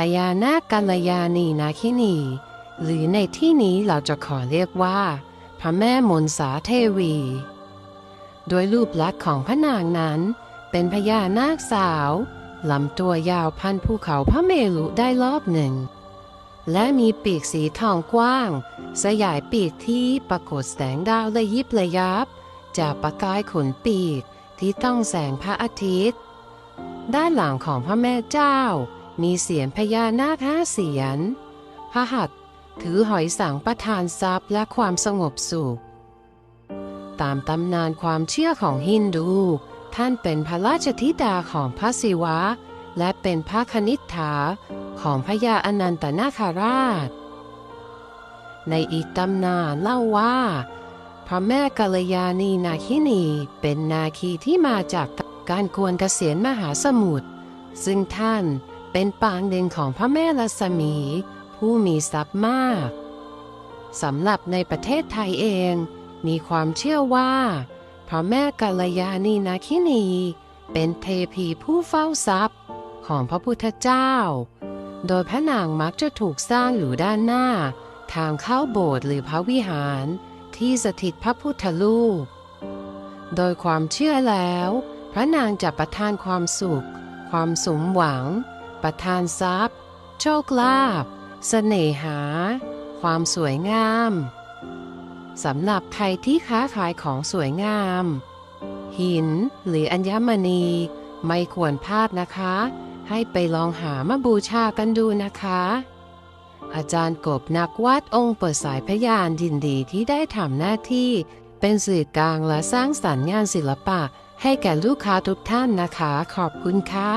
ปยานาคกัลยาณีนาคินี หรือในที่นี้เราจะขอเรียกว่า พระแม่มนสาเทวี โดยรูปลักษณ์ของพระนางนั้นเป็นพญานาคสาวลำตัวยาวพันภูเขาพระเมรุได้รอบหนึ่ง และมีปีกสีทองกว้าง สยายปีกที่ปรากฏแสงดาวระยิบระยับ จากประกายขนปีกที่ต้องแสงพระอาทิตย์ ด้านหลังของพระแม่เจ้า มีเสียนพญานาคห้าเสียนพระหัตถ์ถือหอยสังประทานทรัพย์และความสงบสุข ตามตำนานความเชื่อของฮินดู ท่านเป็นพระราชธิดาของพระศิวะ และเป็นพระคณิษฐาของพญาอนันตนาคราช ในอีกตำนานเล่าว่า พระแม่กัลยาณีนาคินีเป็นนาคีที่มาจากการกวนเกษียณมหาสมุทรซึ่งท่าน เป็นปางเด่นของพระแม่รัศมี ผู้มีทรัพย์มากสำหรับในประเทศไทยเอง มีความเชื่อว่า พระแม่กัลยาณีนาคินี เป็นเทพีผู้เฝ้าทรัพย์ของพระพุทธเจ้า โดยพระนางมักจะถูกสร้างอยู่ด้านหน้า ทางเข้าโบสถ์หรือพระวิหารที่สถิตพระพุทธรูป โดยความเชื่อแล้ว พระนางจะประทานความสุข ความสมหวัง ประทานทรัพย์ โชคลาภเสน่หา ความสวยงามสำหรับใครที่ค้าขายของสวยงาม หินหรืออัญมณีไม่ควรพลาดนะคะ ให้ไปลองหามาบูชากันดูนะคะ อาจารย์กบนักวาดองค์เปิดสายพยานยินดีที่ได้ทำหน้าที่เป็นสื่อกลางและสร้างสรรค์งานศิลปะ ให้แก่ลูกค้าทุกท่านนะคะ ขอบคุณค่ะ